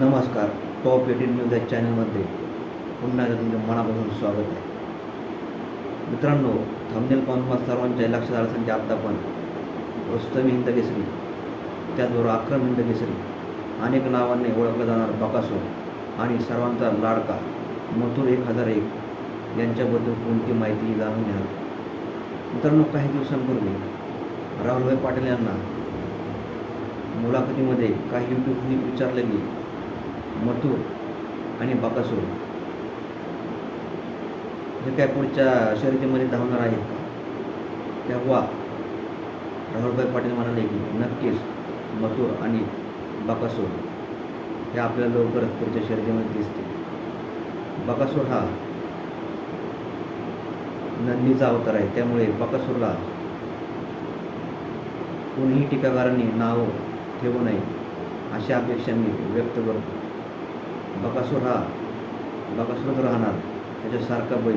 नमस्कार top eighteen news या चॅनलमध्ये पुन्हा एकदा तुमचे मनापासून स्वागत आहे. मित्रांनो थंबनेल पाहून सर्वांच्या लक्षात आलं असेल की आत्ता पण रुस्तमी हिंद केसरी त्याचबरोबर अक्रम हिंद केसरी अनेक नावांनी ओळखला जाणार बकासूर आणि सर्वांचा लाडका मथुर एक हजार एक यांच्याबद्दल कोणती माहिती जाणून घ्या मित्रांनो काही दिवसांपूर्वी राहुलभाई पाटील यांना मुलाखतीमध्ये काही यूट्यूबनी विचारलं की मथुर आणि बाकासूर. हे काय पुढच्या शर्यतीमध्ये धावणार आहेत का? तेव्हा राहुलभाई पाटील म्हणाले की नक्कीच मथुर आणि बाकासूर हे आपल्याला लवकरच पुढच्या शर्यतीमध्ये दिसते बकासूर हा नंदीचा अवतार आहे. त्यामुळे बकासूरला कोणीही टीकाकारांनी नाव ठेवू नये अशा अपेक्षा मी व्यक्त करतो. बकासूर हा बकासूरच राहणार त्याच्यासारखा बैल.